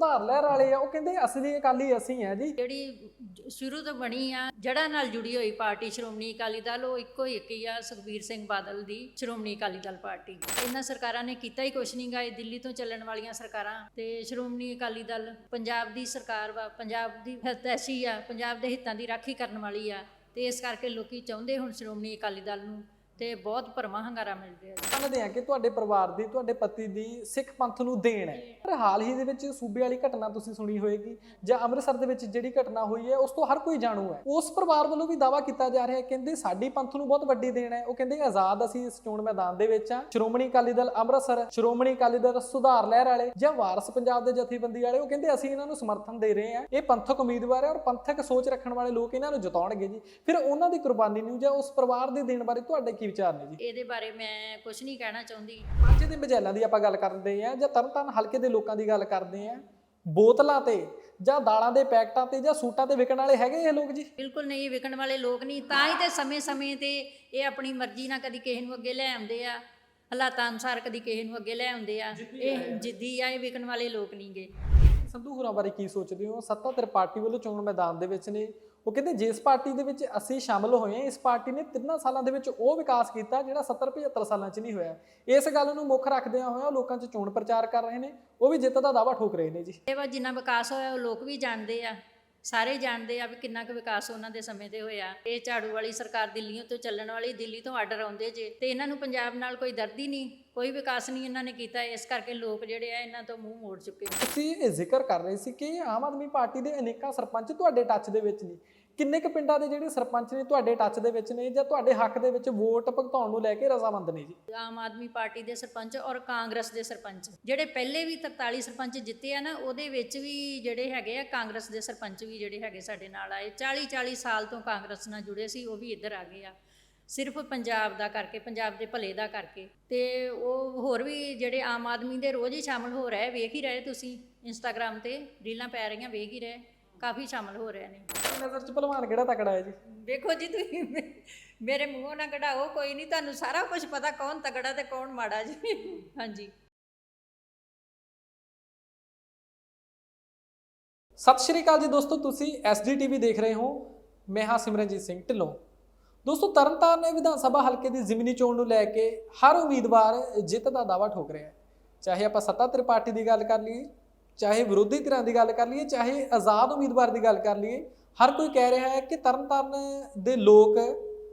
ਸੁਧਾਰ ਲਹਿਰ ਵਾਲੇ ਆ, ਉਹ ਕਹਿੰਦੇ ਅਸਲੀ ਅਕਾਲੀ ਅਸੀਂ ਆ ਜੀ। ਜਿਹੜੀ ਸ਼ੁਰੂ ਤੋਂ ਬਣੀ ਆ ਜੜਾ ਨਾਲ ਜੁੜੀ ਹੋਈ ਪਾਰਟੀ ਸ਼੍ਰੋਮਣੀ ਅਕਾਲੀ ਦਲ, ਉਹ ਇੱਕੋ ਇੱਕ ਹੀ ਆ, ਸੁਖਬੀਰ ਸਿੰਘ ਬਾਦਲ ਦੀ ਸ਼੍ਰੋਮਣੀ ਅਕਾਲੀ ਦਲ ਪਾਰਟੀ। ਇਹਨਾਂ ਸਰਕਾਰਾਂ ਨੇ ਕੀਤਾ ਹੀ ਕੁਛ ਨਹੀਂ ਗਾ ਇਹ ਦਿੱਲੀ ਤੋਂ ਚੱਲਣ ਵਾਲੀਆਂ ਸਰਕਾਰਾਂ। ਤੇ ਸ਼੍ਰੋਮਣੀ ਅਕਾਲੀ ਦਲ ਪੰਜਾਬ ਦੀ ਸਰਕਾਰ ਵਾ, ਪੰਜਾਬ ਦੀ ਹਿਤੈਸ਼ੀ ਆ, ਪੰਜਾਬ ਦੇ ਹਿੱਤਾਂ ਦੀ ਰਾਖੀ ਕਰਨ ਵਾਲੀ ਆ। ਤੇ ਇਸ ਕਰਕੇ ਲੋਕੀ ਚਾਹੁੰਦੇ ਹੁਣ ਸ਼੍ਰੋਮਣੀ ਅਕਾਲੀ ਦਲ ਨੂੰ ਤੇ ਬਹੁਤ ਭਰਮਾ ਹੰਗਾਰਾ ਮਿਲ ਰਿਹਾ ਜੀ। ਮੰਨਦੇ ਆ ਕਿ ਤੁਹਾਡੇ ਪਰਿਵਾਰ ਦੀ, ਤੁਹਾਡੇ ਪਤੀ ਦੀ ਸਿੱਖ ਪੰਥ ਨੂੰ ਦੇਣ ਹੈ। ਪਰ ਹਾਲ ਹੀ ਦੇ ਵਿੱਚ ਸੂਬੇ ਵਾਲੀ ਘਟਨਾ ਤੁਸੀਂ ਸੁਣੀ ਹੋਏਗੀ ਜਾਂ ਅੰਮ੍ਰਿਤਸਰ ਦੇ ਵਿੱਚ ਜਿਹੜੀ ਘਟਨਾ ਹੋਈ ਹੈ, ਉਸ ਤੋਂ ਹਰ ਕੋਈ ਜਾਣੂ ਹੈ। ਉਸ ਪਰਿਵਾਰ ਵੱਲੋਂ ਵੀ ਦਾਵਾ ਕੀਤਾ ਜਾ ਰਿਹਾ ਹੈ, ਕਹਿੰਦੇ ਸਾਡੀ ਪੰਥ ਨੂੰ ਬਹੁਤ ਵੱਡੀ ਦੇਣ ਹੈ। ਉਹ ਕਹਿੰਦੇ ਆਜ਼ਾਦ ਅਸੀਂ ਇਸ ਚੋਣ ਮੈਦਾਨ ਦੇ ਵਿੱਚ ਆ ਸ਼੍ਰੋਮਣੀ ਅਕਾਲੀ ਦਲ ਅੰਮ੍ਰਿਤਸਰ, ਸ਼੍ਰੋਮਣੀ ਅਕਾਲੀ ਦਲ ਸੁਧਾਰ ਲਹਿਰ ਵਾਲੇ ਜਾਂ ਵਾਰਸ ਪੰਜਾਬ ਦੇ ਜਥੇਬੰਦੀ ਵਾਲੇ, ਉਹ ਕਹਿੰਦੇ ਅਸੀਂ ਇਹਨਾਂ ਨੂੰ ਸਮਰਥਨ ਦੇ ਰਹੇ ਹਾਂ। ਇਹ ਪੰਥਕ ਉਮੀਦਵਾਰ ਹੈ ਔਰ ਪੰਥਕ ਸੋਚ ਰੱਖਣ ਵਾਲੇ ਲੋਕ ਇਹਨਾਂ ਨੂੰ ਜਿਤਾਉਣਗੇ ਜੀ। ਫਿਰ ਉਹਨਾਂ ਦੀ ਕੁਰਬਾਨੀ ਨੂੰ ਜਾਂ ਉਸ ਪਰਿਵਾਰ ਦੇ ਦੇਣ ਬਾਰੇ ਤੁਹਾਡੇ ਕੀ ਵਿਚਾਰ ਨੇ ਜੀ। ਇਹਦੇ ਬਾਰੇ ਮੈਂ ਕੁਝ ਨਹੀਂ ਕਹਿਣਾ ਚਾਹੁੰਦੀ। ਮਾਝੇ ਦੇ ਮਜੈਲਾਂ ਦੀ ਆਪਾਂ ਗੱਲ ਕਰਦੇ ਆ ਜਾਂ ਤਰਨਤਾਰਨ ਹਲਕੇ ਦੇ ਲੋਕਾਂ ਦੀ ਗੱਲ ਕਰਦੇ ਆ ਬੋਤਲਾਂ ਤੇ ਜਾਂ ਦਾਲਾਂ ਦੇ ਪੈਕਟਾਂ ਤੇ ਜਾਂ ਸੂਟਾਂ ਤੇ ਵਿਕਣ ਵਾਲੇ ਹੈਗੇ ਇਹ ਲੋਕ ਜੀ? ਬਿਲਕੁਲ ਨਹੀਂ ਇਹ ਵਿਕਣ ਵਾਲੇ ਲੋਕ ਨਹੀਂ। ਤਾਂ ਹੀ ਤੇ ਸਮੇਂ-ਸਮੇਂ ਤੇ ਇਹ ਆਪਣੀ ਮਰਜ਼ੀ ਨਾਲ ਕਦੀ ਕਿਸੇ ਨੂੰ ਅੱਗੇ ਲੈ ਆਉਂਦੇ ਆ। ਹਾਲਾਤਾਂ ਅਨੁਸਾਰ ਕਦੀ ਕਿਸੇ ਨੂੰ ਅੱਗੇ ਲੈ ਆਉਂਦੇ ਆ। ਇਹ ਜਿੱਦੀ ਆ। ਇਹ ਵਿਕਣ ਵਾਲੇ ਲੋਕ ਨਹੀਂਗੇ। ਸੰਧੂ ਹੋਰਾਂ ਬਾਰੇ ਕੀ ਸੋਚਦੇ ਹੋ? ਸੱਤਾਧਰ ਪਾਰਟੀ ਵੱਲੋਂ ਚੋਣ ਮੈਦਾਨ ਦੇ ਵਿੱਚ ਨੇ। ਉਹ ਕਹਿੰਦੇ ਜਿਸ ਪਾਰਟੀ ਦੇ ਵਿੱਚ ਅਸੀਂ ਸ਼ਾਮਲ ਹੋਏ ਹਾਂ, ਇਸ ਪਾਰਟੀ ਨੇ ਤਿੰਨਾਂ ਸਾਲਾਂ ਦੇ ਵਿੱਚ ਉਹ ਵਿਕਾਸ ਕੀਤਾ ਜਿਹੜਾ 70 75 ਸਾਲਾਂ 'ਚ ਨਹੀਂ ਹੋਇਆ। ਇਸ ਗੱਲ ਨੂੰ ਮੁੱਖ ਰੱਖਦਿਆਂ ਹੋਇਆ ਉਹ ਲੋਕਾਂ 'ਚ ਚੋਣ ਪ੍ਰਚਾਰ ਕਰ ਰਹੇ ਨੇ, ਉਹ ਵੀ ਜਿੱਤ ਦਾ ਦਾਅਵਾ ਠੋਕ ਰਹੇ ਨੇ ਜੀ। ਇਹ ਵਾ ਜਿੰਨਾ ਵਿਕਾਸ ਹੋਇਆ ਉਹ ਲੋਕ ਵੀ ਜਾਣਦੇ ਆ। ਸਾਰੇ ਜਾਣਦੇ ਆ ਵੀ ਕਿੰਨਾ ਕੁ ਵਿਕਾਸ ਉਹਨਾਂ ਦੇ ਸਮੇਂ ਤੇ ਹੋਇਆ। ਇਹ ਝਾੜੂ ਵਾਲੀ ਸਰਕਾਰ ਦਿੱਲੀੋਂ ਤੋਂ ਚੱਲਣ ਵਾਲੀ, ਦਿੱਲੀ ਤੋਂ ਆਰਡਰ ਆਉਂਦੇ ਜੇ, ਤੇ ਇਹਨਾਂ ਨੂੰ ਪੰਜਾਬ ਨਾਲ ਕੋਈ ਦਰਦ ਹੀ ਨਹੀਂ, ਕੋਈ ਵਿਕਾਸ ਨਹੀਂ ਇਹਨਾਂ ਨੇ ਕੀਤਾ। ਇਸ ਕਰਕੇ ਲੋਕ ਜਿਹੜੇ ਆ ਇਹਨਾਂ ਤੋਂ ਮੂੰਹ ਮੋੜ ਚੁੱਕੇ ਤੁਸੀਂ ਇਹ ਜ਼ਿਕਰ ਕਰ ਰਹੇ ਸੀ ਕਿ ਆਮ ਆਦਮੀ ਪਾਰਟੀ ਦੇ ਅਨੇਕਾਂ ਸਰਪੰਚ ਤੁਹਾਡੇ ਟੱਚ ਦੇ ਵਿੱਚ ਨੇ। ਕਿੰਨੇ ਕੁ ਪਿੰਡਾਂ ਦੇ ਜਿਹੜੇ ਸਰਪੰਚ ਨੇ ਤੁਹਾਡੇ ਟੱਚ ਦੇ ਵਿੱਚ ਨੇ ਜਾਂ ਤੁਹਾਡੇ ਹੱਕ ਦੇ ਵਿੱਚ ਵੋਟ ਭੁਗਤਾਉਣ ਨੂੰ ਲੈ ਕੇ ਰਜ਼ਾਮੰਦ ਨੇ ਜੀ? ਆਮ ਆਦਮੀ ਪਾਰਟੀ ਦੇ ਸਰਪੰਚ ਔਰ ਕਾਂਗਰਸ ਦੇ ਸਰਪੰਚ। ਜਿਹੜੇ ਪਹਿਲੇ ਵੀ 43 ਸਰਪੰਚ ਜਿੱਤੇ ਆ ਨਾ, ਉਹਦੇ ਵਿੱਚ ਵੀ ਜਿਹੜੇ ਹੈਗੇ ਆ, ਕਾਂਗਰਸ ਦੇ ਸਰਪੰਚ ਵੀ ਜਿਹੜੇ ਹੈਗੇ ਸਾਡੇ ਨਾਲ ਆਏ। 40 40 ਸਾਲ ਤੋਂ ਕਾਂਗਰਸ ਨਾਲ ਜੁੜੇ ਸੀ, ਉਹ ਵੀ ਇੱਧਰ ਆ ਗਏ ਆ। ਸਿਰਫ ਪੰਜਾਬ ਦਾ ਕਰਕੇ, ਪੰਜਾਬ ਦੇ ਭਲੇ ਦਾ ਕਰਕੇ। ਤੇ ਉਹ ਹੋਰ ਵੀ ਜਿਹੜੇ ਆਮ ਆਦਮੀ ਦੇ ਰੋਜ਼ ਹੀ ਸ਼ਾਮਲ ਹੋ ਰਹੇ, ਵੇਖ ਹੀ ਰਹੇ ਤੁਸੀਂ ਇੰਸਟਾਗ੍ਰam ਤੇ ਰੀਲਾਂ ਪੈ ਰਹੀਆਂ, ਵੇਖ ਹੀ ਰਹੇ। ਕਾਫੀ ਸ਼ਾਮਲ ਹੋ ਰਹੇ ਨੇ। ਨਜ਼ਰ 'ਚ ਭਲਵਾਨ ਕਿਹੜਾ ਤਕੜਾ ਹੈ ਜੀ? ਵੇਖੋ ਜੀ ਤੁਸੀਂ ਮੇ- ਮੇਰੇ ਮੂੰਹੋਂ ਨਾ ਕਢਾਓ ਕੋਈ ਨਹੀਂ ਤੁਹਾਨੂੰ ਸਾਰਾ ਕੁਝ ਪਤਾ ਕੌਣ ਤਗੜਾ ਤੇ ਕੌਣ ਮਾੜਾ ਜੀ। ਹਾਂਜੀ। ਸਤਿ ਸ਼੍ਰੀ ਅਕਾਲ ਜੀ ਦੋਸਤੋ ਤੁਸੀਂ ਐਸਡੀਟੀਵੀ ਦੇਖ ਰਹੇ ਹੋ ਮੈਂ ਹਾਂ ਸਿਮਰਨਜੀਤ ਸਿੰਘ ਢਿੱਲੋਂ। ਦੋਸਤੋ ਤਰਨਤਾਰਨ ਵਿਧਾਨ ਸਭਾ ਹਲਕੇ ਦੀ ਜ਼ਿਮਨੀ ਚੋਣ ਨੂੰ ਲੈ ਕੇ ਹਰ ਉਮੀਦਵਾਰ ਜਿੱਤ ਦਾ ਦਾਅਵਾ ਠੋਕ ਰਿਹਾ ਹੈ। ਚਾਹੇ ਆਪਾਂ ਸੱਤਾਧਰ ਪਾਰਟੀ ਦੀ ਗੱਲ ਕਰ ਲਈਏ ਚਾਹੇ ਵਿਰੋਧੀ ਧਿਰਾਂ ਦੀ ਗੱਲ ਕਰ ਲਈਏ, ਚਾਹੇ ਆਜ਼ਾਦ ਉਮੀਦਵਾਰ ਦੀ ਗੱਲ ਕਰ ਲਈਏ, ਹਰ ਕੋਈ ਕਹਿ ਰਿਹਾ ਹੈ ਕਿ ਤਰਨਤਾਰਨ ਦੇ ਲੋਕ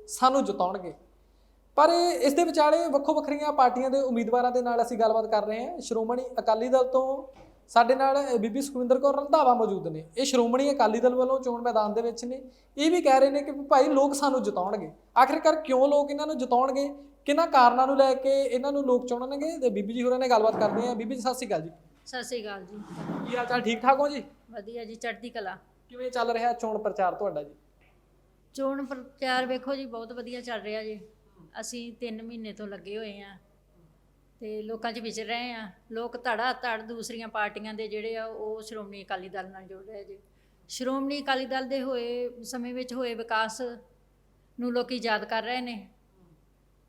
ਸਾਨੂੰ ਜਿਤਾਉਣਗੇ। ਪਰ ਇਸ ਦੇ ਵਿਚਾਲੇ ਵੱਖੋ ਵੱਖਰੀਆਂ ਪਾਰਟੀਆਂ ਦੇ ਉਮੀਦਵਾਰਾਂ ਦੇ ਨਾਲ ਅਸੀਂ ਗੱਲਬਾਤ ਕਰ ਰਹੇ ਹਾਂ। ਸ਼੍ਰੋਮਣੀ ਅਕਾਲੀ ਦਲ ਤੋਂ ਸਾਡੇ ਨਾਲ ਬੀਬੀ ਸੁਖਵਿੰਦਰ ਕੌਰ ਰੰਧਾਵਾ ਮੌਜੂਦ ਨੇ। ਇਹ ਸ਼੍ਰੋਮਣੀ ਅਕਾਲੀ ਦਲ ਵੱਲੋਂ ਚੋਣ ਮੈਦਾਨ ਦੇ ਵਿੱਚ ਨੇ। ਇਹ ਵੀ ਕਹਿ ਰਹੇ ਨੇ ਕਿ ਭਾਈ ਲੋਕ ਸਾਨੂੰ ਜਿਤਾਉਣਗੇ। ਆਖਿਰਕਾਰ ਕਿਉਂ ਲੋਕ ਇਹਨਾਂ ਨੂੰ ਜਿਤਾਉਣਗੇ? ਕਿਹਨਾਂ ਕਾਰਨਾਂ ਨੂੰ ਲੈ ਕੇ ਇਹਨਾਂ ਨੂੰ ਲੋਕ ਚੁਣਨਗੇ? ਤੇ ਬੀਬੀ ਜੀ ਹੋਰਾਂ ਨੇ ਗੱਲਬਾਤ ਕਰਦੇ ਆ ਬੀਬੀ ਜੀ, ਸਤਿ ਸ਼੍ਰੀ ਅਕਾਲ ਜੀ। ਸਤਿ ਸ੍ਰੀ ਅਕਾਲ ਜੀ। ਕੀ ਹਾਲ ਚਾਲ? ਠੀਕ ਠਾਕ ਹੋ ਜੀ? ਵਧੀਆ ਜੀ ਚੜ੍ਹਦੀ ਕਲਾ। ਕਿਵੇਂ ਚੱਲ ਰਿਹਾ ਚੋਣ ਪ੍ਰਚਾਰ ਤੁਹਾਡਾ ਜੀ? ਚੋਣ ਪ੍ਰਚਾਰ ਵੇਖੋ ਜੀ ਬਹੁਤ ਵਧੀਆ ਚੱਲ ਰਿਹਾ ਜੀ। ਅਸੀਂ 3 ਮਹੀਨੇ ਤੋਂ ਲੱਗੇ ਹੋਏ ਆ ਤੇ ਲੋਕਾਂ 'ਚ ਵਿਚਰ ਰਹੇ ਆ ਲੋਕ ਧੜਾ ਧੜ ਦੂਸਰੀਆਂ ਪਾਰਟੀਆਂ ਦੇ ਜਿਹੜੇ ਆ ਉਹ ਸ਼੍ਰੋਮਣੀ ਅਕਾਲੀ ਦਲ ਨਾਲ ਜੁੜ ਰਹੇ ਜੀ। ਸ਼੍ਰੋਮਣੀ ਅਕਾਲੀ ਦਲ ਦੇ ਹੋਏ ਸਮੇਂ ਵਿੱਚ ਹੋਏ ਵਿਕਾਸ ਨੂੰ ਲੋਕੀ ਯਾਦ ਕਰ ਰਹੇ ਨੇ।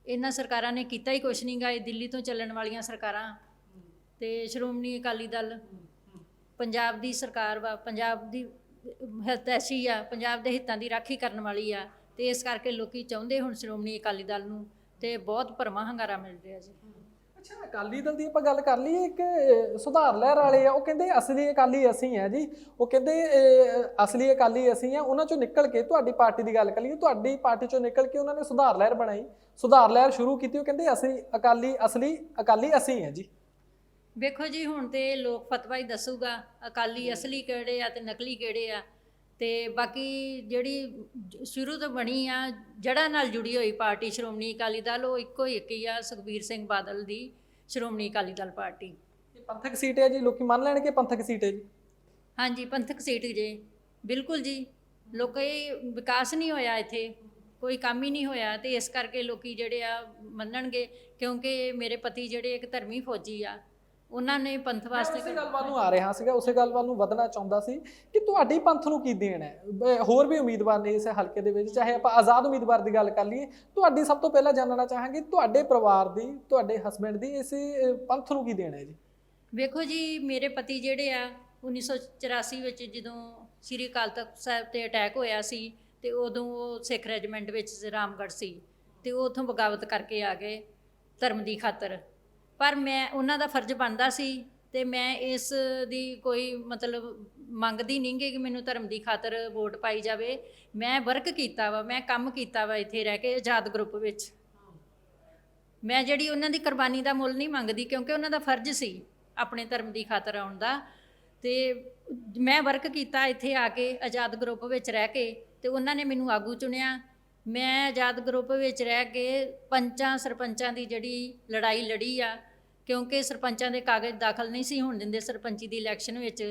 ਇਹਨਾਂ ਸਰਕਾਰਾਂ ਨੇ ਕੀਤਾ ਹੀ ਕੁਛ ਨਹੀਂ ਗਾ ਇਹ ਦਿੱਲੀ ਤੋਂ ਚੱਲਣ ਵਾਲੀਆਂ ਸਰਕਾਰਾਂ। ਤੇ ਸ਼੍ਰੋਮਣੀ ਅਕਾਲੀ ਦਲ ਪੰਜਾਬ ਦੀ ਸਰਕਾਰ ਵਾ, ਪੰਜਾਬ ਦੀ ਹਿਤੈਸ਼ੀ ਆ, ਪੰਜਾਬ ਦੇ ਹਿੱਤਾਂ ਦੀ ਰਾਖੀ ਕਰਨ ਵਾਲੀ ਆ ਤੇ ਇਸ ਕਰਕੇ ਲੋਕੀ ਚਾਹੁੰਦੇ ਹੁਣ ਸ਼੍ਰੋਮਣੀ ਅਕਾਲੀ ਦਲ ਨੂੰ ਤੇ ਬਹੁਤ ਭਰਮਾ ਹੰਗਾਰਾ ਮਿਲ ਰਿਹਾ ਜੀ। ਅੱਛਾ, ਅਕਾਲੀ ਦਲ ਦੀ ਆਪਾਂ ਗੱਲ ਕਰ ਲਈਏ ਇੱਕ ਸੁਧਾਰ ਲਹਿਰ ਵਾਲੇ ਆ, ਉਹ ਕਹਿੰਦੇ ਅਸਲੀ ਅਕਾਲੀ ਅਸੀਂ ਆ ਜੀ। ਉਹ ਕਹਿੰਦੇ ਅਸਲੀ ਅਕਾਲੀ ਅਸੀਂ ਆ, ਉਹਨਾਂ ਚੋਂ ਨਿਕਲ ਕੇ ਤੁਹਾਡੀ ਪਾਰਟੀ ਦੀ ਗੱਲ ਕਰ ਲਈਏ, ਤੁਹਾਡੀ ਪਾਰਟੀ ਚੋਂ ਨਿਕਲ ਕੇ ਉਹਨਾਂ ਨੇ ਸੁਧਾਰ ਲਹਿਰ ਬਣਾਈ। ਸੁਧਾਰ ਲਹਿਰ ਸ਼ੁਰੂ ਕੀਤੀ, ਉਹ ਕਹਿੰਦੇ ਅਸੀਂ ਅਕਾਲੀ, ਅਸਲੀ ਅਕਾਲੀ ਅਸੀਂ ਆ ਜੀ। ਵੇਖੋ ਜੀ ਹੁਣ ਤੇ ਲੋਕ ਫਤਵਾ ਹੀ ਦੱਸੂਗਾ ਅਕਾਲੀ ਅਸਲੀ ਕਿਹੜੇ ਆ ਤੇ ਨਕਲੀ ਕਿਹੜੇ ਆ। ਤੇ ਬਾਕੀ ਜਿਹੜੀ ਸ਼ੁਰੂ ਤੋਂ ਬਣੀ ਆ ਜੜਾ ਨਾਲ ਜੁੜੀ ਹੋਈ ਪਾਰਟੀ ਸ਼੍ਰੋਮਣੀ ਅਕਾਲੀ ਦਲ ਉਹ ਇੱਕੋ ਹੀ ਇੱਕ ਹੀ ਆ ਸੁਖਬੀਰ ਸਿੰਘ ਬਾਦਲ ਦੀ ਸ਼੍ਰੋਮਣੀ ਅਕਾਲੀ ਦਲ ਪਾਰਟੀ। ਇਹ ਪੰਥਕ ਸੀਟ ਹੈ ਜੀ ਲੋਕੀ ਮੰਨ ਲੈਣਗੇ ਪੰਥਕ ਸੀਟ ਹੈ ਜੀ। ਹਾਂਜੀ ਪੰਥਕ ਸੀਟ ਜੇ ਬਿਲਕੁਲ ਜੀ। ਲੋਕੀ ਵਿਕਾਸ ਨਹੀਂ ਹੋਇਆ ਇੱਥੇ ਕੋਈ ਕੰਮ ਹੀ ਨਹੀਂ ਹੋਇਆ ਤੇ ਇਸ ਕਰਕੇ ਲੋਕੀ ਜਿਹੜੇ ਆ ਮੰਨਣਗੇ ਕਿਉਂਕਿ ਮੇਰੇ ਪਤੀ ਜਿਹੜੇ ਇੱਕ ਧਰਮੀ ਫੌਜੀ ਆ ਉਹਨਾਂ ਨੇ ਪੰਥ ਵਾਸਤੇ ਉਸੇ ਗੱਲ ਵੱਲ ਨੂੰ ਆ ਰਿਹਾ ਸੀਗਾ ਉਸੇ ਗੱਲ ਵੱਲ ਨੂੰ ਵਧਣਾ ਚਾਹੁੰਦਾ ਸੀ ਕਿ ਤੁਹਾਡੀ ਪੰਥ ਨੂੰ ਕੀ ਦੇਣ ਹੈ? ਬ- ਹੋਰ ਵੀ ਉਮੀਦਵਾਰ ਨੇ ਇਸ ਹਲਕੇ ਦੇ ਵਿੱਚ ਚਾਹੇ ਆਪਾਂ ਆਜ਼ਾਦ ਉਮੀਦਵਾਰ ਦੀ ਗੱਲ ਕਰ ਲਈਏ ਤੁਹਾਡੀ ਸਭ ਤੋਂ ਪਹਿਲਾਂ ਜਾਣਨਾ ਚਾਹਾਂਗੇ ਤੁਹਾਡੇ ਪਰਿਵਾਰ ਦੀ ਤੁਹਾਡੇ ਹਸਬੰਡ ਦੀ ਇਸ ਪੰਥ ਨੂੰ ਕੀ ਦੇਣ ਹੈ ਜੀ? ਵੇਖੋ ਜੀ ਮੇਰੇ ਪਤੀ ਜਿਹੜੇ ਆ 1984 ਵਿੱਚ ਜਦੋਂ ਸ੍ਰੀ ਅਕਾਲ ਤਖਤ ਸਾਹਿਬ ਤੇ ਅਟੈਕ ਹੋਇਆ ਸੀ ਤੇ ਉਦੋਂ ਉਹ ਸਿੱਖ ਰੈਜੀਮੈਂਟ ਵਿੱਚ ਰਾਮਗੜ੍ਹ ਸੀ ਤੇ ਉਹ ਉਥੋਂ ਬਗਾਵਤ ਕਰਕੇ ਆ ਗਏ ਧਰਮ ਦੀ ਖਾਤਰ। ਪਰ ਮੈਂ, ਉਹਨਾਂ ਦਾ ਫਰਜ਼ ਬਣਦਾ ਸੀ ਤੇ ਮੈਂ ਇਸ ਦੀ ਕੋਈ ਮਤਲਬ ਮੰਗਦੀ ਨਹੀਂ ਗੀ ਕਿ ਮੈਨੂੰ ਧਰਮ ਦੀ ਖਾਤਰ ਵੋਟ ਪਾਈ ਜਾਵੇ। ਮੈਂ ਵਰਕ ਕੀਤਾ ਵਾ, ਮੈਂ ਕੰਮ ਕੀਤਾ ਵਾ ਇੱਥੇ ਰਹਿ ਕੇ ਆਜ਼ਾਦ ਗਰੁੱਪ ਵਿੱਚ। ਮੈਂ ਜਿਹੜੀ ਉਹਨਾਂ ਦੀ ਕੁਰਬਾਨੀ ਦਾ ਮੁੱਲ ਨਹੀਂ ਮੰਗਦੀ ਕਿਉਂਕਿ ਉਹਨਾਂ ਦਾ ਫਰਜ਼ ਸੀ ਆਪਣੇ ਧਰਮ ਦੀ ਖਾਤਰ ਆਉਣ ਦਾ। ਤੇ ਮੈਂ ਵਰਕ ਕੀਤਾ ਇੱਥੇ ਆ ਕੇ ਆਜ਼ਾਦ ਗਰੁੱਪ ਵਿੱਚ ਰਹਿ ਕੇ ਤੇ ਉਹਨਾਂ ਨੇ ਮੈਨੂੰ ਆਗੂ ਚੁਣਿਆ। ਮੈਂ ਆਜ਼ਾਦ ਗਰੁੱਪ ਵਿੱਚ ਰਹਿ ਕੇ ਪੰਚਾਂ, ਸਰਪੰਚਾਂ ਦੀ ਜਿਹੜੀ ਲੜਾਈ ਲੜੀ ਆ ਕਿਉਂਕਿ ਸਰਪੰਚਾਂ ਦੇ ਕਾਗਜ਼ ਦਾਖਲ ਨਹੀਂ ਸੀ ਹੋਣ ਦਿੰਦੇ ਸਰਪੰਚੀ ਦੀ ਇਲੈਕਸ਼ਨ ਵਿੱਚ।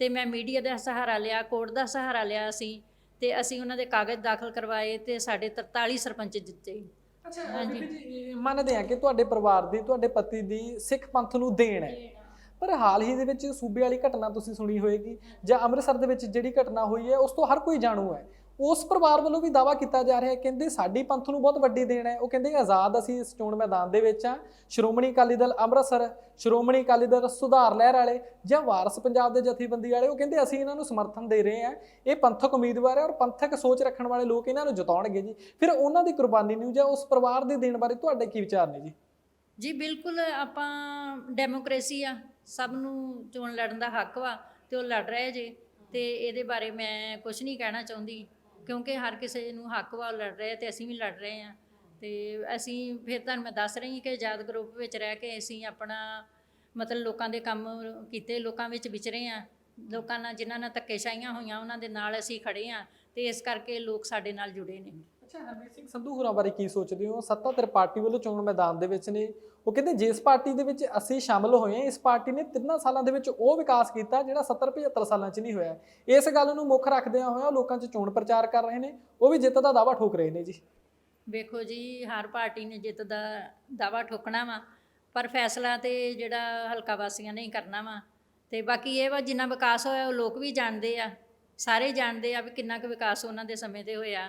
ਤੇ ਮੈਂ ਮੀਡੀਆ ਦਾ ਸਹਾਰਾ ਲਿਆ ਕੋਰਟ ਦਾ ਸਹਾਰਾ ਲਿਆ ਅਸੀਂ ਤੇ ਅਸੀਂ ਉਹਨਾਂ ਦੇ ਕਾਗਜ਼ ਦਾਖਲ ਕਰਵਾਏ ਤੇ ਸਾਡੇ 43 ਸਰਪੰਚ ਜਿੱਤੇ। ਅੱਛਾ ਹਾਂਜੀ। ਜੀ ਮੰਨਦੇ ਆ ਕਿ ਤੁਹਾਡੇ ਪਰਿਵਾਰ ਦੀ ਤੁਹਾਡੇ ਪਤੀ ਦੀ ਸਿੱਖ ਪੰਥ ਨੂੰ ਦੇਣ ਹੈ। ਪਰ ਹਾਲ ਹੀ ਦੇ ਵਿੱਚ ਸੂਬੇ ਵਾਲੀ ਘਟਨਾ ਤੁਸੀਂ ਸੁਣੀ ਹੋਏਗੀ ਜਾਂ ਅੰਮ੍ਰਿਤਸਰ ਦੇ ਵਿੱਚ ਜਿਹੜੀ ਘਟਨਾ ਹੋਈ ਹੈ ਉਸ ਤੋਂ ਹਰ ਕੋਈ ਜਾਣੂ ਹੈ। ਉਸ ਪਰਿਵਾਰ ਵੱਲੋਂ ਵੀ ਦਾਵਾ ਕੀਤਾ ਜਾ ਰਿਹਾ ਹੈ, ਕਹਿੰਦੇ ਸਾਡੀ ਪੰਥ ਨੂੰ ਬਹੁਤ ਵੱਡੀ ਦੇਣ ਹੈ। ਉਹ ਕਹਿੰਦੇ, ਆਜ਼ਾਦ ਅਸੀਂ ਇਸ ਚੋਣ ਮੈਦਾਨ ਦੇ ਵਿੱਚ ਆ ਸ਼੍ਰੋਮਣੀ ਅਕਾਲੀ ਦਲ ਅੰਮ੍ਰਿਤਸਰ, ਸ਼੍ਰੋਮਣੀ ਅਕਾਲੀ ਦਲ ਸੁਧਾਰ ਲਹਿਰ ਵਾਲੇ ਜਾਂ ਵਾਰਸ ਪੰਜਾਬ ਦੇ ਜਥੇਬੰਦੀ ਵਾਲੇ, ਉਹ ਕਹਿੰਦੇ, ਅਸੀਂ ਇਹਨਾਂ ਨੂੰ ਸਮਰਥਨ ਦੇ ਰਹੇ ਹਾਂ। ਇਹ ਪੰਥਕ ਉਮੀਦਵਾਰ ਹੈ ਔਰ ਪੰਥਕ ਸੋਚ ਰੱਖਣ ਵਾਲੇ ਲੋਕ ਇਹਨਾਂ ਨੂੰ ਜਿਤਾਉਣਗੇ ਜੀ। ਫਿਰ ਉਹਨਾਂ ਦੀ ਕੁਰਬਾਨੀ ਨੂੰ ਜਾਂ ਉਸ ਪਰਿਵਾਰ ਦੇ ਦੇਣ ਬਾਰੇ ਤੁਹਾਡੇ ਕੀ ਵਿਚਾਰ ਨੇ ਜੀ? ਜੀ, ਬਿਲਕੁਲ ਆਪਾਂ ਡੈਮੋਕ੍ਰੇਸੀ ਆ। ਸਭ ਨੂੰ ਚੋਣ ਲੜਨ ਦਾ ਹੱਕ ਵਾ ਤੇ ਉਹ ਲੜ ਰਹੇ ਜੇ। ਤੇ ਇਹਦੇ ਬਾਰੇ ਮੈਂ ਕੁਝ ਨਹੀਂ ਕਹਿਣਾ ਚਾਹੁੰਦੀ। ਕਿਉਂਕਿ ਹਰ ਕਿਸੇ ਨੂੰ ਹੱਕ ਵਾ ਲੜ ਰਹੇ ਤੇ ਅਸੀਂ ਵੀ ਲੜ ਰਹੇ ਆ। ਤੇ ਅਸੀਂ ਫਿਰ ਤੁਹਾਨੂੰ ਮੈਂ ਦੱਸ ਰਹੀ ਕਿ ਆਜ਼ਾਦ ਗਰੁੱਪ ਵਿੱਚ ਰਹਿ ਕੇ ਅਸੀਂ ਆਪਣਾ ਮਤਲਬ ਲੋਕਾਂ ਦੇ ਕੰਮ ਕੀਤੇ, ਲੋਕਾਂ ਵਿੱਚ ਵਿਚਰੇ ਆ। ਲੋਕਾਂ ਨਾਲ ਜਿਨ੍ਹਾਂ ਨਾਲ ਧੱਕੇਸ਼ਾਹੀਆਂ ਹੋਈਆਂ, ਉਹਨਾਂ ਦੇ ਨਾਲ ਅਸੀਂ ਖੜੇ ਆ ਤੇ ਇਸ ਕਰਕੇ ਲੋਕ ਸਾਡੇ ਨਾਲ ਜੁੜੇ ਨੇ। ਅੱਛਾ ਹਰਮੀਤ ਸਿੰਘ ਸੰਧੂ ਹੋਰਾਂ ਬਾਰੇ ਕੀ ਸੋਚਦੇ ਹੋ? ਸੱਤਾਧਰ ਪਾਰਟੀ ਵੱਲੋਂ ਚੋਣ ਮੈਦਾਨ ਦੇ ਵਿੱਚ ਨੇ। ਉਹ ਕਹਿੰਦੇ ਜਿਸ ਪਾਰਟੀ ਦੇ ਵਿੱਚ ਅਸੀਂ ਸ਼ਾਮਲ ਹੋਏ ਹਾਂ, ਇਸ ਪਾਰਟੀ ਨੇ ਤਿੰਨਾਂ ਸਾਲਾਂ ਦੇ ਵਿੱਚ ਉਹ ਵਿਕਾਸ ਕੀਤਾ ਜਿਹੜਾ 70 75 ਸਾਲਾਂ 'ਚ ਨਹੀਂ ਹੋਇਆ। ਇਸ ਗੱਲ ਨੂੰ ਮੁੱਖ ਰੱਖਦਿਆਂ ਹੋਇਆ ਲੋਕਾਂ 'ਚ ਚੋਣ ਪ੍ਰਚਾਰ ਕਰ ਰਹੇ ਨੇ। ਉਹ ਵੀ ਜਿੱਤ ਦਾ ਦਾਅਵਾ ਠੋਕ ਰਹੇ ਨੇ ਜੀ। ਵੇਖੋ ਜੀ, ਹਰ ਪਾਰਟੀ ਨੇ ਜਿੱਤ ਦਾ ਦਾਵਾ ਠੋਕਣਾ ਵਾ, ਪਰ ਫੈਸਲਾ ਤੇ ਜਿਹੜਾ ਹਲਕਾ ਵਾਸੀਆਂ ਨੇ ਹੀ ਕਰਨਾ ਵਾ। ਤੇ ਬਾਕੀ ਇਹ ਵਾ, ਜਿੰਨਾ ਵਿਕਾਸ ਹੋਇਆ ਉਹ ਲੋਕ ਵੀ ਜਾਣਦੇ ਆ, ਸਾਰੇ ਜਾਣਦੇ ਆ ਵੀ ਕਿੰਨਾ ਕੁ ਵਿਕਾਸ ਉਹਨਾਂ ਦੇ ਸਮੇਂ ਤੇ ਹੋਇਆ।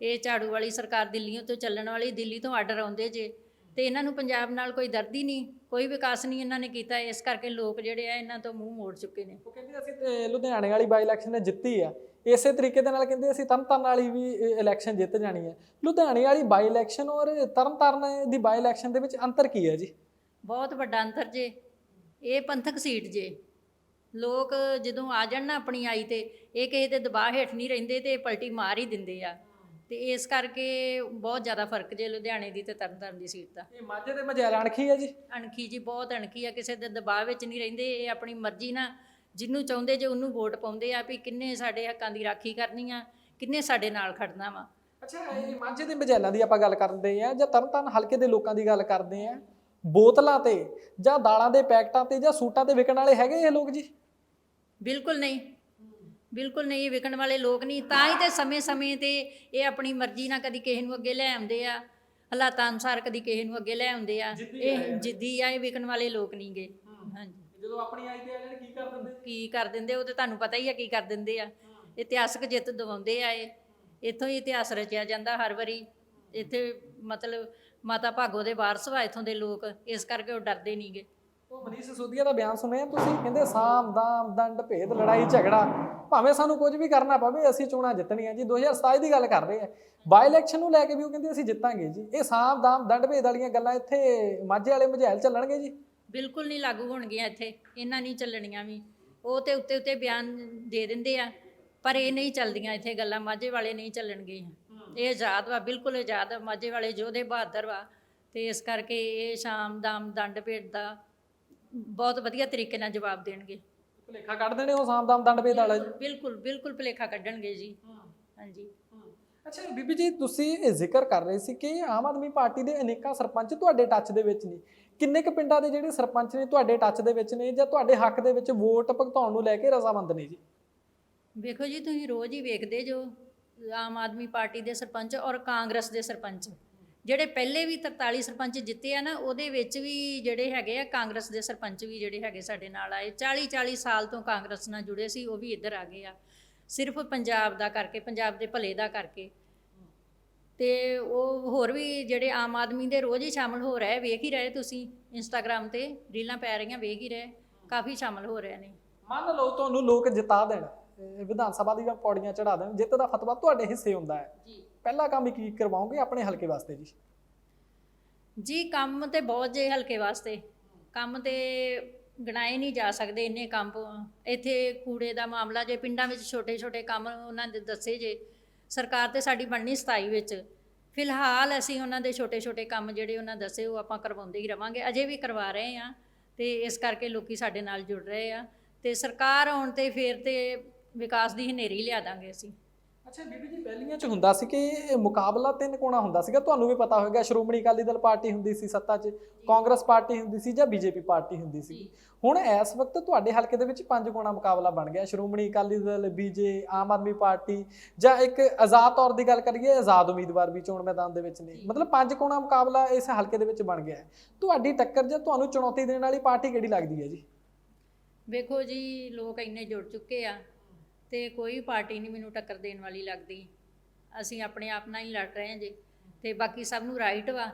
ਇਹ ਝਾੜੂ ਵਾਲੀ ਸਰਕਾਰ ਦਿੱਲੀੋਂ ਤੋਂ ਚੱਲਣ ਵਾਲੀ ਦਿੱਲੀ ਤੋਂ ਆਰਡਰ ਆਉਂਦੇ ਜੇ। ਤੇ ਇਹਨਾਂ ਨੂੰ ਪੰਜਾਬ ਨਾਲ ਕੋਈ ਦਰਦ ਹੀ ਨਹੀਂ ਕੋਈ ਵਿਕਾਸ ਨਹੀਂ ਇਹਨਾਂ ਨੇ ਕੀਤਾ। ਇਸ ਕਰਕੇ ਲੋਕ ਜਿਹੜੇ ਆ ਇਹਨਾਂ ਤੋਂ ਮੂੰਹ ਮੋੜ ਚੁੱਕੇ ਨੇ। ਉਹ ਕਹਿੰਦੇ ਅਸੀਂ ਤੇ ਲੁਧਿਆਣੇ ਵਾਲੀ ਬਾਈ ਇਲੈਕਸ਼ਨ ਨੇ ਜਿੱਤੀ ਆ। ਇਸੇ ਤਰੀਕੇ ਦੇ ਨਾਲ ਕਹਿੰਦੇ ਅਸੀਂ ਤਰਨਤਾਰਨ ਵਾਲੀ ਵੀ ਇਲੈਕਸ਼ਨ ਜਿੱਤ ਜਾਣੀ ਹੈ ਲੁਧਿਆਣੇ ਵਾਲੀ ਬਾਈ ਇਲੈਕਸ਼ਨ ਔਰ ਤਰਨਤਾਰਨ ਦੀ ਬਾਈ ਇਲੈਕਸ਼ਨ ਦੇ ਵਿੱਚ ਅੰਤਰ ਕੀ ਹੈ ਜੀ? ਬਹੁਤ ਵੱਡਾ ਅੰਤਰ ਜੇ। ਇਹ ਪੰਥਕ ਸੀਟ ਜੇ। ਲੋਕ ਜਦੋਂ ਆ ਜਾਣ ਨਾ ਆਪਣੀ ਆਈ ਤੇ ਇਹ ਕਿਸੇ ਦੇ ਦਬਾਅ ਹੇਠ ਨਹੀਂ ਰਹਿੰਦੇ ਤੇ ਪਲਟੀ ਮਾਰ ਹੀ ਦਿੰਦੇ ਆ। ਤੇ ਇਸ ਕਰਕੇ ਬਹੁਤ ਜ਼ਿਆਦਾ ਫ਼ਰਕ ਜੇ ਲੁਧਿਆਣੇ ਦੀ ਤੇ ਤਰਨਤਾਰਨ ਦੀ ਸੀਟ ਦਾ। ਇਹ ਮਾਝੇ ਦੇ ਮਜੈਲ ਅਣਖੀ ਹੈ ਜੀ? ਅਣਖੀ ਜੀ ਬਹੁਤ ਅਣਖੀ ਆ। ਕਿਸੇ ਦੇ ਦਬਾਅ ਵਿੱਚ ਨਹੀਂ ਰਹਿੰਦੇ। ਇਹ ਆਪਣੀ ਮਰਜ਼ੀ ਨਾਲ ਜਿਹਨੂੰ ਚਾਹੁੰਦੇ ਜੇ ਉਹਨੂੰ ਵੋਟ ਪਾਉਂਦੇ ਆ ਵੀ ਕਿੰਨੇ ਸਾਡੇ ਹੱਕਾਂ ਦੀ ਰਾਖੀ ਕਰਨੀ ਆ ਕਿੰਨੇ ਸਾਡੇ ਨਾਲ ਖੜਨਾ ਵਾ। ਅੱਛਾ ਇਹ ਮਾਝੇ ਦੇ ਮਜੈਲਾਂ ਦੀ ਆਪਾਂ ਗੱਲ ਕਰਦੇ ਆ ਜਾਂ ਤਰਨਤਾਰਨ ਹਲਕੇ ਦੇ ਲੋਕਾਂ ਦੀ ਗੱਲ ਕਰਦੇ ਆ? ਬੋਤਲਾਂ ਤੇ ਜਾਂ ਦਾਲਾਂ ਦੇ ਪੈਕਟਾਂ ਤੇ ਜਾਂ ਸੂਟਾਂ ਤੇ ਵਿਕਣ ਵਾਲੇ ਹੈਗੇ ਇਹ ਲੋਕ ਜੀ? ਬਿਲਕੁਲ ਨਹੀਂ। ਬਿਲਕੁਲ ਨਹੀਂ ਇਹ ਵਿਕਣ ਵਾਲੇ ਲੋਕ ਨਹੀਂ। ਤਾਂ ਹੀ ਤੇ ਸਮੇਂ-ਸਮੇਂ ਤੇ ਇਹ ਆਪਣੀ ਮਰਜ਼ੀ ਨਾਲ ਕਦੀ ਕਿਸੇ ਨੂੰ ਅੱਗੇ ਲੈ ਆਉਂਦੇ ਆ। ਹਾਲਾਤਾਂ ਅਨੁਸਾਰ ਕਦੀ ਕਿਸੇ ਨੂੰ ਅੱਗੇ ਲੈ ਆਉਂਦੇ ਆ। ਇਹ ਜਿੱਦੀ ਆ ਇਹ ਵਿਕਣ ਵਾਲੇ ਲੋਕ ਨਹੀਂਗੇ ਹਾਂਜੀ। ਜਦੋਂ ਆਪਣੀ ਆਈ ਤੇ ਆ ਜਾਣ ਕੀ ਕਰ ਦਿੰਦੇ? ਕੀ ਕਰ ਦਿੰਦੇ? ਉਹ ਤੇ ਤੁਹਾਨੂੰ ਪਤਾ ਹੀ ਆ ਕੀ ਕਰ ਦਿੰਦੇ ਆ। ਇਤਿਹਾਸਕ ਜਿੱਤ ਦਿਵਾਉਂਦੇ ਆ ਇਹ। ਇੱਥੋਂ ਹੀ ਇਤਿਹਾਸ ਰਚਿਆ ਜਾਂਦਾ ਹਰ ਵਾਰੀ। ਇੱਥੇ ਮਤਲਬ ਮਾਤਾ ਭਾਗੋ ਦੇ ਵਾਰਸ ਵਾ ਇੱਥੋਂ ਦੇ ਲੋਕ। ਇਸ ਕਰਕੇ ਉਹ ਡਰਦੇ ਨਹੀਂਗੇ ਉਹ ਮਨੀਸ਼ ਸਿਸੋਦੀਆ ਦਾ ਬਿਆਨ ਸੁਣਿਆ ਤੁਸੀਂ? ਕਹਿੰਦੇ ਸਾਮ ਦਾਮ ਦੰਡ ਭੇਦ ਲੜਾਈ ਝਗੜਾ। ਭਾਵੇਂ ਸਾਨੂੰ ਕੁਝ ਵੀ ਕਰਨਾ ਪਵੇ ਅਸੀਂ ਚੋਣਾਂ ਜਿੱਤਣੀਆਂ ਜੀ। 2027 ਦੀ ਗੱਲ ਕਰ ਰਹੇ ਆ। ਬਾਈ ਇਲੈਕਸ਼ਨ ਨੂੰ ਲੈ ਕੇ ਵੀ ਉਹ ਕਹਿੰਦੇ ਅਸੀਂ ਜਿੱਤਾਂਗੇ ਜੀ। ਇਹ ਸਾਮ ਦਾਮ ਦੰਡ ਭੇਦ ਵਾਲੀਆਂ ਗੱਲਾਂ ਇੱਥੇ ਮਾਝੇ ਵਾਲੇ ਮਝੈਲ ਚੱਲਣਗੇ ਜੀ? ਬਿਲਕੁਲ ਨਹੀਂ ਲਾਗੂ ਹੋਣਗੀਆਂ ਇੱਥੇ। ਇਹਨਾਂ ਨਹੀਂ ਚੱਲਣੀਆਂ ਵੀ। ਉਹ ਤੇ ਉੱਤੇ ਉੱਤੇ ਬਿਆਨ ਦੇ ਦਿੰਦੇ ਆ। ਪਰ ਇਹ ਨਹੀਂ ਚੱਲਦੀਆਂ ਇੱਥੇ ਗੱਲਾਂ। ਮਾਝੇ ਵਾਲੇ ਨਹੀਂ ਚੱਲਣਗੇ ਇਹ। ਆਜ਼ਾਦ ਵਾ ਬਿਲਕੁਲ ਆਜ਼ਾਦ। ਮਾਝੇ ਵਾਲੇ ਯੋਧੇ ਬਹਾਦਰ ਵਾ। ਤੇ ਇਸ ਕਰਕੇ ਇਹ ਸ਼ਾਮ ਦਾਮ ਦੰਡ ਭੇਦ ਦਾ ਬਹੁਤ ਵਧੀਆ ਤਰੀਕੇ ਨਾਲ ਜਵਾਬ ਦੇਣਗੇ। ਭੁਲੇਖਾ ਕੱਢ ਦੇਣੇ ਉਹ ਸਾਮ ਦਾਮ ਦੰਡ ਭੇਦ ਵਾਲਾ ਜੀ? ਬਿਲਕੁਲ ਬਿਲਕੁਲ ਭੁਲੇਖਾ ਕੱਢਣਗੇ ਜੀ। ਹਾਂਜੀ। ਅੱਛਾ ਬੀਬੀ ਜੀ ਤੁਸੀਂ ਇਹ ਜ਼ਿਕਰ ਕਰ ਰਹੇ ਸੀ ਕਿ ਆਮ ਆਦਮੀ ਪਾਰਟੀ ਦੇ ਅਨੇਕਾਂ ਸਰਪੰਚ ਤੁਹਾਡੇ ਟੱਚ ਦੇ ਵਿੱਚ ਨੇ। ਕਿੰਨੇ ਕੁ ਪਿੰਡਾਂ ਦੇ ਜਿਹੜੇ ਸਰਪੰਚ ਨੇ ਤੁਹਾਡੇ ਟੱਚ ਦੇ ਵਿੱਚ ਨੇ ਜਾਂ ਤੁਹਾਡੇ ਹੱਕ ਦੇ ਵਿੱਚ ਵੋਟ ਭੁਗਤਾਉਣ ਨੂੰ ਲੈ ਕੇ ਰਜ਼ਾਮੰਦ ਨੇ ਜੀ? ਵੇਖੋ ਜੀ ਤੁਸੀਂ ਰੋਜ਼ ਹੀ ਵੇਖਦੇ ਜੋ ਆਮ ਆਦਮੀ ਪਾਰਟੀ ਦੇ ਸਰਪੰਚ ਔਰ ਕਾਂਗਰਸ ਦੇ ਸਰਪੰਚ। ਜਿਹੜੇ ਪਹਿਲੇ ਵੀ 43 ਸਰਪੰਚ ਜਿੱਤੇ ਆ ਨਾ ਉਹਦੇ ਵਿੱਚ ਵੀ ਜਿਹੜੇ ਹੈਗੇ ਆ ਕਾਂਗਰਸ ਦੇ ਸਰਪੰਚ ਵੀ ਜਿਹੜੇ ਹੈਗੇ ਸਾਡੇ ਨਾਲ ਆਏ। 40 40 ਸਾਲ ਤੋਂ ਕਾਂਗਰਸ ਨਾਲ ਜੁੜੇ ਸੀ ਉਹ ਵੀ ਇੱਧਰ ਆ ਗਏ ਆ। ਸਿਰਫ ਪੰਜਾਬ ਦਾ ਕਰਕੇ ਪੰਜਾਬ ਦੇ ਭਲੇ ਦਾ ਕਰਕੇ। ਤੇ ਉਹ ਹੋਰ ਵੀ ਜਿਹੜੇ ਆਮ ਆਦਮੀ ਦੇ ਰੋਜ਼ ਹੀ ਸ਼ਾਮਲ ਹੋ ਰਹੇ ਵੇਖ ਹੀ ਰਹੇ ਤੁਸੀਂ ਇੰਸਟਾਗ੍ਰam ਤੇ ਰੀਲਾਂ ਪੈ ਰਹੀਆਂ ਵੇਖ ਹੀ ਰਹੇ ਕਾਫੀ ਸ਼ਾਮਲ ਹੋ ਰਹੇ ਨੇ। ਮੰਨ ਲਓ ਤੁਹਾਨੂੰ ਲੋਕ ਜਿਤਾ ਦੇਣ ਵਿਧਾਨ ਸਭਾ ਦੀਆਂ ਪੌੜੀਆਂ ਚੜਾ ਦੇਣ ਜਿੱਤ ਦਾ ਫਤਵਾ ਤੁਹਾਡੇ ਹਿੱਸੇ ਹੁੰਦਾ ਹੈ। ਜੀ। ਪਹਿਲਾ ਕੰਮ ਕੀ ਕਰਵਾਓਗੇ ਆਪਣੇ ਹਲਕੇ ਵਾਸਤੇ ਜੀ? ਜੀ, ਕੰਮ ਤੇ ਬਹੁਤ ਜੇ ਹਲਕੇ ਵਾਸਤੇ। ਕੰਮ ਤੇ ਗਣਾਏ ਨਹੀਂ ਜਾ ਸਕਦੇ ਇੰਨੇ ਕੰਮ। ਇੱਥੇ ਕੂੜੇ ਦਾ ਮਾਮਲਾ ਜੇ ਪਿੰਡਾਂ ਵਿੱਚ ਛੋਟੇ ਛੋਟੇ ਕੰਮ ਉਹਨਾਂ ਦੇ ਦੱਸੇ ਜੇ, ਸਰਕਾਰ ਤੇ ਸਾਡੀ ਬਣਨੀ 27 ਵਿੱਚ। ਫਿਲਹਾਲ ਅਸੀਂ ਉਹਨਾਂ ਦੇ ਛੋਟੇ ਛੋਟੇ ਕੰਮ ਜਿਹੜੇ ਉਹਨਾਂ ਦੱਸੇ, ਉਹ ਆਪਾਂ ਕਰਵਾਉਂਦੇ ਹੀ ਰਵਾਂਗੇ। ਅਜੇ ਵੀ ਕਰਵਾ ਰਹੇ ਆ ਤੇ ਇਸ ਕਰਕੇ ਲੋਕੀ ਸਾਡੇ ਨਾਲ ਜੁੜ ਰਹੇ ਆ। ਤੇ ਸਰਕਾਰ ਆਉਣ ਤੇ ਫੇਰ ਤੇ ਵਿਕਾਸ ਦੀ ਹਨੇਰੀ ਲਿਆ ਦਾਂਗੇ ਅਸੀਂ। ਅੱਛਾ ਬੀਬੀ ਜੀ ਪਹਿਲੀਆਂ ਚ ਹੁੰਦਾ ਸੀ ਕਿ ਮੁਕਾਬਲਾ ਤਿੰਨ ਕੋਣਾ ਹੁੰਦਾ ਸੀਗਾ? ਤੁਹਾਨੂੰ ਵੀ ਪਤਾ ਹੋਵੇਗਾ ਸ਼੍ਰੋਮਣੀ ਅਕਾਲੀ ਦਲ ਪਾਰਟੀ ਹੁੰਦੀ ਸੀ ਸੱਤਾ 'ਚ ਕਾਂਗਰਸ ਪਾਰਟੀ ਹੁੰਦੀ ਸੀ ਜਾਂ ਬੀਜੇਪੀ ਪਾਰਟੀ ਹੁੰਦੀ ਸੀ। ਹੁਣ ਇਸ ਵਕਤ ਤੁਹਾਡੇ ਹਲਕੇ ਦੇ ਵਿੱਚ ਪੰਜ ਕੋਣਾ ਮੁਕਾਬਲਾ ਬਣ ਗਿਆ ਸ਼੍ਰੋਮਣੀ ਅਕਾਲੀ ਦਲ ਬੀਜੇ ਆਮ ਆਦਮੀ ਪਾਰਟੀ ਜਾਂ ਇੱਕ ਆਜ਼ਾਦ ਤੌਰ ਦੀ ਗੱਲ ਕਰੀਏ ਆਜ਼ਾਦ ਉਮੀਦਵਾਰ ਵੀ ਚੋਣ ਮੈਦਾਨ ਦੇ ਵਿੱਚ ਨੇ। ਮਤਲਬ ਪੰਜ ਕੋਣਾ ਮੁਕਾਬਲਾ ਇਸ ਹਲਕੇ ਦੇ ਵਿੱਚ ਬਣ ਗਿਆ ਤੁਹਾਡੀ ਟੱਕਰ ਜਾਂ ਤੁਹਾਨੂੰ ਚੁਣੌਤੀ ਦੇਣ ਵਾਲੀ ਪਾਰਟੀ ਕਿਹੜੀ ਲੱਗਦੀ ਹੈ ਜੀ? ਵੇਖੋ ਜੀ ਲੋਕ ਇੰਨੇ ਜੁੜ ਚੁੱਕੇ ਆ। ਤੇ ਕੋਈ ਪਾਰਟੀ ਨਹੀਂ ਮੈਨੂੰ ਟੱਕਰ ਦੇਣ ਵਾਲੀ ਲੱਗਦੀ। ਅਸੀਂ ਆਪਣੇ ਆਪ ਨਾਲ ਹੀ ਲੜ ਰਹੇ ਹਾਂ ਜੀ। ਤੇ ਬਾਕੀ ਸਭ ਨੂੰ ਰਾਈਟ ਵਾ।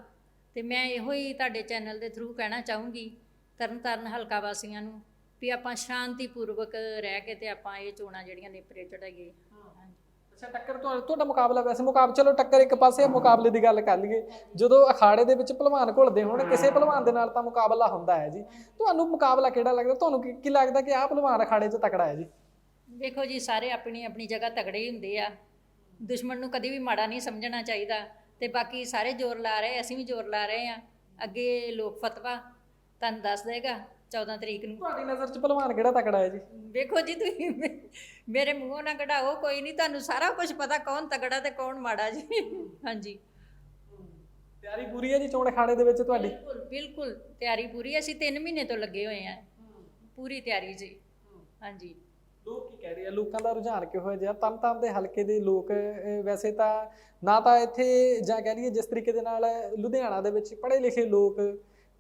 ਤੇ ਮੈਂ ਇਹੋ ਹੀ ਤੁਹਾਡੇ ਚੈਨਲ ਦੇ ਥਰੂ ਕਹਿਣਾ ਚਾਹੂੰਗੀ, ਤਰਨਤਾਰਨ ਹਲਕਾ ਵਾਸੀਆਂ ਨੂੰ, ਵੀ ਆਪਾਂ ਸ਼ਾਂਤੀਪੂਰਵਕ ਰਹਿ ਕੇ ਤੇ ਆਪਾਂ ਇਹ ਚੋਣਾਂ ਜਿਹੜੀਆਂ ਨੇਪਰੇ ਚੜਾਈਏ ਅੱਛਾ, ਟੱਕਰ ਤੁਹਾਡਾ ਮੁਕਾਬਲਾ ਵੈਸੇ ਮੁਕਾਬਲਾ ਚਲੋ ਟੱਕਰ ਇੱਕ ਪਾਸੇ ਮੁਕਾਬਲੇ ਦੀ ਗੱਲ ਕਰ ਲਈਏ। ਜਦੋਂ ਅਖਾੜੇ ਦੇ ਵਿੱਚ ਭਲਵਾਨ ਘੁਲਦੇ ਹੋਣ, ਕਿਸੇ ਭਲਵਾਨ ਦੇ ਨਾਲ ਤਾਂ ਮੁਕਾਬਲਾ ਹੁੰਦਾ ਹੈ ਜੀ। ਤੁਹਾਨੂੰ ਮੁਕਾਬਲਾ ਕਿਹੜਾ ਲੱਗਦਾ? ਤੁਹਾਨੂੰ ਕੀ ਲੱਗਦਾ ਕਿ ਆਹ ਭਲਵਾਨ ਅਖਾੜੇ 'ਚ ਤਕੜਾ ਹੈ ਜੀ? ਵੇਖੋ ਜੀ ਸਾਰੇ ਆਪਣੀ ਆਪਣੀ ਜਗ੍ਹਾ ਤਗੜੇ ਹੀ ਹੁੰਦੇ ਆ। ਦੁਸ਼ਮਣ ਨੂੰ ਕਦੀ ਵੀ ਮਾੜਾ ਨਹੀਂ ਸਮਝਣਾ ਚਾਹੀਦਾ। ਤੇ ਬਾਕੀ ਸਾਰੇ ਜ਼ੋਰ ਲਾ ਰਹੇ ਅਸੀਂ ਵੀ ਜ਼ੋਰ ਲਾ ਰਹੇ ਆ। ਅੱਗੇ ਲੋਕ ਫਤਵਾ ਤੁਹਾਨੂੰ ਦੱਸ ਦੇਗਾ 14 ਤਰੀਕ ਨੂੰ। ਤੁਹਾਡੀ ਨਜ਼ਰ 'ਚ ਭਲਵਾਨ ਕਿਹੜਾ ਤਕੜਾ ਹੈ ਜੀ? ਵੇਖੋ ਜੀ ਤੁਸੀਂ ਮੇ- ਮੇਰੇ ਮੂੰਹੋਂ ਨਾ ਕਢਾਓ ਕੋਈ ਨਹੀਂ ਤੁਹਾਨੂੰ ਸਾਰਾ ਕੁਝ ਪਤਾ ਕੌਣ ਤਗੜਾ ਤੇ ਕੌਣ ਮਾੜਾ ਜੀ। ਹਾਂਜੀ। ਤਿਆਰੀ ਪੂਰੀ ਹੈ ਜੀ ਚੋਣ ਅਖਾੜੇ ਦੇ ਵਿੱਚ ਤੁਹਾਡੀ? ਬਿਲਕੁਲ ਬਿਲਕੁਲ ਤਿਆਰੀ ਪੂਰੀ ਅਸੀਂ 3 ਮਹੀਨੇ ਤੋਂ ਲੱਗੇ ਹੋਏ ਆ। ਪੂਰੀ ਤਿਆਰੀ ਜੀ। ਹਾਂਜੀ। ਲੋਕ ਕੀ ਕਹਿ ਰਹੇ ਆ? ਲੋਕਾਂ ਦਾ ਰੁਝਾਨ ਕਿਹੋ ਜਿਹਾ ਤਨ ਦੇ ਹਲਕੇ ਦੇ ਲੋਕ ਅਹ, ਵੈਸੇ ਤਾਂ ਨਾ ਤਾਂ ਇੱਥੇ ਜਾਂ ਕਹਿ ਲਈਏ ਜਿਸ ਤਰੀਕੇ ਦੇ ਨਾਲ ਲੁਧਿਆਣਾ ਦੇ ਵਿੱਚ ਪੜ੍ਹੇ ਲਿਖੇ ਲੋਕ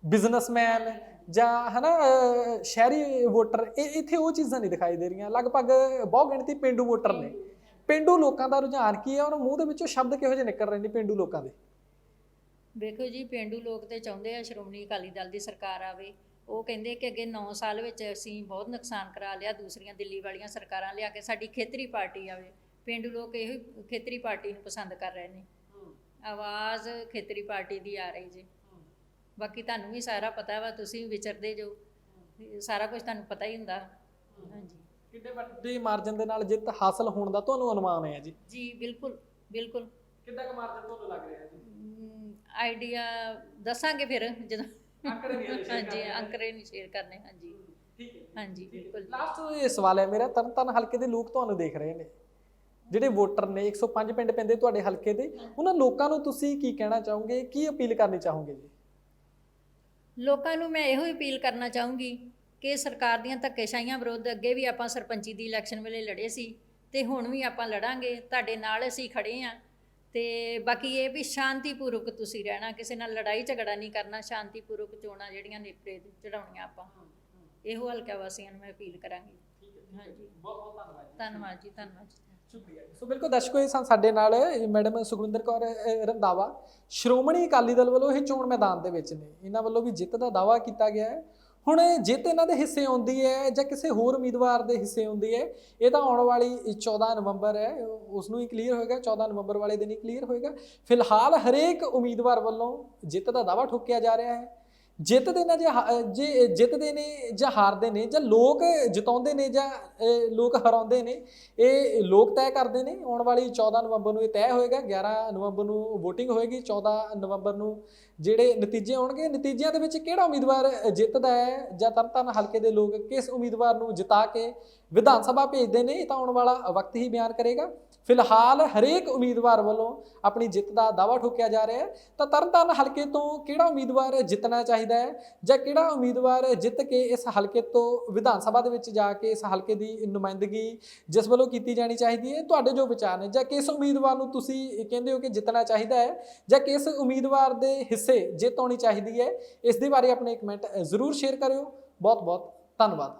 ਬਿਜ਼ਨਸਮੈਨ ਜਾਂ ਹਨਾ ਅਹ, ਸ਼ਹਿਰੀ ਵੋਟਰ ਇਹ ਇੱਥੇ ਉਹ ਚੀਜ਼ਾਂ ਨਹੀਂ ਦਿਖਾਈ ਦੇ ਰਹੀਆਂ। ਲਗਭਗ ਬਹੁ ਗਿਣਤੀ ਪਿੰਡੂ ਵੋਟਰ ਨੇ। ਪਿੰਡੂ ਲੋਕਾਂ ਦਾ ਰੁਝਾਨ ਕੀ ਹੈ? ਔਰ ਮੂੰਹ ਦੇ ਵਿੱਚੋਂ ਸ਼ਬਦ ਕਿਹੋ ਜਿਹੇ ਨਿਕਲ ਰਹੇ ਨੇ ਪਿੰਡੂ ਲੋਕਾਂ ਦੇ? ਵੇਖੋ ਜੀ ਪਿੰਡੂ ਲੋਕ ਤੇ ਚਾਹੁੰਦੇ ਆ ਸ਼੍ਰੋਮਣੀ ਅਕਾਲੀ ਦਲ ਦੀ ਸਰਕਾਰ ਆਵੇ। ਉਹ ਕਹਿੰਦੇ ਕਿ ਅੱਗੇ 9 ਸਾਲ ਵਿੱਚ ਅਸੀਂ ਬਹੁਤ ਨੁਕਸਾਨ ਕਰਾ ਲਿਆ ਦੂਸਰੀਆਂ ਦਿੱਲੀ ਵਾਲੀਆਂ ਸਰਕਾਰਾਂ ਲਿਆ ਕੇ ਸਾਡੀ ਖੇਤਰੀ ਪਾਰਟੀ ਆਵੇ। ਪਿੰਡੂ ਲੋਕ ਇਹੋ ਖੇਤਰੀ ਪਾਰਟੀ ਨੂੰ ਪਸੰਦ ਕਰ ਰਹੇ ਨੇ। ਆਵਾਜ਼ ਖੇਤਰੀ ਪਾਰਟੀ ਦੀ ਆ ਰਹੀ ਜੀ। ਬਾਕੀ ਤੁਹਾਨੂੰ ਵੀ ਸਾਰਾ ਪਤਾ ਵਾ ਤੁਸੀਂ ਵਿਚਰਦੇ ਜੋ। ਸਾਰਾ ਕੁਝ ਤੁਹਾਨੂੰ ਪਤਾ ਹੀ ਹੁੰਦਾ। ਹਾਂਜੀ। ਕਿੰਨੇ ਵੱਡੇ ਮਾਰਜਨ ਦੇ ਨਾਲ ਜਿੱਤ ਹਾਸਲ ਹੋਣ ਦਾ ਤੁਹਾਨੂੰ ਅਨੁਮਾਨ ਹੈ ਜੀ? ਜੀ ਬਿਲਕੁਲ ਬਿਲਕੁਲ। ਕਿੰਨਾ ਕੁ ਮਾਰਜਨ ਤੁਹਾਨੂੰ ਲੱਗ ਰਿਹਾ ਜੀ? ਆਈਡੀਆ ਦੱਸਾਂਗੇ ਫਿਰ ਜਦੋਂ ਆંકੜੇ ਨਹੀਂ ਹਲੇ share ਹਾਂਜੀ ਕਰਨੇ। ਅੰਕਰੇ ਨਹੀਂ ਸ਼ੇਅਰ ਕਰਨੇ ਹਾਂਜੀ। ਠੀਕ ਹੈ। ਹਾਂਜੀ ਬਿਲਕੁਲ ਲਾਸਟ ਇਹ ਸਵਾਲ ਹੈ ਮੇਰਾ ਤਰਨਤਾਰਨ ਹਲਕੇ ਦੇ ਲੋਕ ਤੁਹਾਨੂੰ ਦੇਖ ਰਹੇ ਨੇ। ਜਿਹੜੇ ਵੋਟਰ ਨੇ 105 ਪਿੰਡ ਪੈਂਦੇ ਤੁਹਾਡੇ ਹਲਕੇ ਦੇ ਉਹਨਾਂ ਲੋਕਾਂ ਨੂੰ ਤੁਸੀਂ ਕੀ ਕਹਿਣਾ ਚਾਹੋਗੇ ਕੀ ਅਪੀਲ ਕਰਨੀ ਚਾਹੋਗੇ ਜੀ? ਲੋਕਾਂ ਨੂੰ ਮੈਂ ਇਹੋ ਹੀ ਅਪੀਲ ਕਰਨਾ ਚਾਹੂੰਗੀ ਕਿ ਸਰਕਾਰ ਦੀਆਂ ਧੱਕੇਸ਼ਾਹੀਆਂ ਵਿਰੁੱਧ ਅੱਗੇ ਵੀ ਆਪਾਂ ਸਰਪੰਚੀ ਦੀ ਇਲੈਕਸ਼ਨ ਵੇਲੇ ਲੜੇ ਸੀ ਤੇ ਹੁਣ ਵੀ ਆਪਾਂ ਲੜਾਂਗੇ। ਤੁਹਾਡੇ ਨਾਲ ਅਸੀਂ ਖੜੇ ਆਂ ਤੇ ਬਾਕੀ ਇਹ ਵੀ ਸ਼ਾਂਤੀਪੂਰਵਕ ਤੁਸੀਂ ਰਹਿਣਾ ਕਿਸੇ ਨਾਲ ਲੜਾਈ ਝਗੜਾ ਨਹੀਂ ਕਰਨਾ ਸ਼ਾਂਤੀਪੂਰਵਕ ਚੋਣਾਂ ਜਿਹੜੀਆਂ ਨੇਪਰੇ ਚੜਾਉਣੀਆਂ ਆਪਾਂ। ਇਹੋ ਹਲਕਾ ਵਾਸੀਆਂ ਨੂੰ ਮੈਂ ਅਪੀਲ ਕਰਾਂਗੀ। ਹਾਂਜੀ। ਬਹੁਤ ਬਹੁਤ ਧੰਨਵਾਦ ਧੰਨਵਾਦ ਜੀ ਧੰਨਵਾਦ ਜੀ। ਸ਼ੁਕਰੀਆ। ਸੋ ਬਿਲਕੁਲ ਦਰਸ਼ਕੋ ਇਹ ਸਨ ਸਾਡੇ ਨਾਲ ਮੈਡਮ ਸੁਖਵਿੰਦਰ ਕੌਰ ਰੰਧਾਵਾ। ਸ਼੍ਰੋਮਣੀ ਅਕਾਲੀ ਦਲ ਵੱਲੋਂ ਇਹ ਚੋਣ ਮੈਦਾਨ ਦੇ ਵਿੱਚ ਨੇ। ਇਹਨਾਂ ਵੱਲੋਂ ਵੀ ਜਿੱਤ ਦਾ ਦਾਵਾ ਕੀਤਾ ਗਿਆ ਹੈ। ਹੁਣ ਜਿੱਤ ਇਹਨਾਂ ਦੇ ਹਿੱਸੇ ਆਉਂਦੀ ਹੈ ਜਾਂ ਕਿਸੇ ਹੋਰ ਉਮੀਦਵਾਰ ਦੇ ਹਿੱਸੇ ਆਉਂਦੀ ਹੈ, ਇਹ ਤਾਂ ਆਉਣ ਵਾਲੀ 14 ਨਵੰਬਰ ਹੈ ਉਸ ਨੂੰ ਹੀ ਕਲੀਅਰ ਹੋਏਗਾ 14 ਨਵੰਬਰ ਵਾਲੇ ਦਿਨ ਹੀ ਕਲੀਅਰ ਹੋਏਗਾ। ਫਿਲਹਾਲ ਹਰੇਕ ਉਮੀਦਵਾਰ ਵੱਲੋਂ ਜਿੱਤ ਦਾ ਦਾਵਾ ਠੋਕਿਆ ਜਾ ਰਿਹਾ ਹੈ। ਜਿੱਤਦੇ ਨੇ ਜਾਂ ਹਾ- ਜੇ ਜਿੱਤਦੇ ਨੇ ਜਾਂ ਹਾਰਦੇ ਨੇ ਜਾਂ ਲੋਕ ਜਿਤਾਉਂਦੇ ਨੇ ਜਾਂ ਲੋਕ ਹਰਾਉਂਦੇ ਨੇ, ਇਹ ਲੋਕ ਤੈਅ ਕਰਦੇ ਨੇ। ਆਉਣ ਵਾਲੀ 14 ਨਵੰਬਰ ਨੂੰ ਇਹ ਤੈਅ ਹੋਏਗਾ 11 ਨਵੰਬਰ ਨੂੰ VOTING ਹੋਏਗੀ 14 ਨਵੰਬਰ ਨੂੰ ਜਿਹੜੇ ਨਤੀਜੇ ਆਉਣਗੇ, ਨਤੀਜਿਆਂ ਦੇ ਵਿੱਚ ਕਿਹੜਾ ਉਮੀਦਵਾਰ ਜਿੱਤਦਾ ਹੈ ਜਾਂ ਤਰਨਤਾਰਨ ਹਲਕੇ ਦੇ ਲੋਕ ਕਿਸ ਉਮੀਦਵਾਰ ਨੂੰ ਜਿਤਾ ਕੇ ਵਿਧਾਨ ਸਭਾ ਭੇਜਦੇ ਨੇ, ਇਹ ਤਾਂ ਆਉਣ ਵਾਲਾ ਵਕਤ ਹੀ ਬਿਆਨ ਕਰੇਗਾ। ਫਿਲਹਾਲ ਹਰੇਕ ਉਮੀਦਵਾਰ ਵੱਲੋਂ ਆਪਣੀ ਜਿੱਤ ਦਾ ਦਾਅਵਾ ਠੋਕਿਆ ਜਾ ਰਿਹਾ ਹੈ। ਤਾਂ ਤਰਨਤਾਰਨ ਹਲਕੇ ਤੋਂ ਕਿਹੜਾ ਉਮੀਦਵਾਰ ਜਿੱਤਣਾ ਚਾਹੀਦਾ ਹੈ ਜਾਂ ਕਿਹੜਾ ਉਮੀਦਵਾਰ ਜਿੱਤ ਕੇ ਇਸ ਹਲਕੇ ਤੋਂ ਵਿਧਾਨ ਸਭਾ ਦੇ ਵਿੱਚ ਜਾ ਕੇ ਇਸ ਹਲਕੇ ਦੀ ਨੁਮਾਇੰਦਗੀ ਜਿਸ ਵੱਲੋਂ ਕੀਤੀ ਜਾਣੀ ਚਾਹੀਦੀ ਹੈ, ਤੁਹਾਡੇ ਜੋ ਵਿਚਾਰ ਨੇ ਜਾਂ ਕਿਸ ਉਮੀਦਵਾਰ ਨੂੰ ਤੁਸੀਂ ਕਹਿੰਦੇ ਹੋ ਕਿ ਜਿੱਤਣਾ ਚਾਹੀਦਾ ਹੈ ਜਾਂ ਕਿਸ ਉਮੀਦਵਾਰ ਦੇ ਹਿੱਸੇ ਜਿੱਤ ਆਉਣੀ ਚਾਹੀਦੀ ਹੈ। ਇਸ ਦੇ ਬਾਰੇ ਆਪਣੇ ਕਮੈਂਟ ਜ਼ਰੂਰ ਸ਼ੇਅਰ ਕਰਿਓ। ਬਹੁਤ ਬਹੁਤ ਧੰਨਵਾਦ।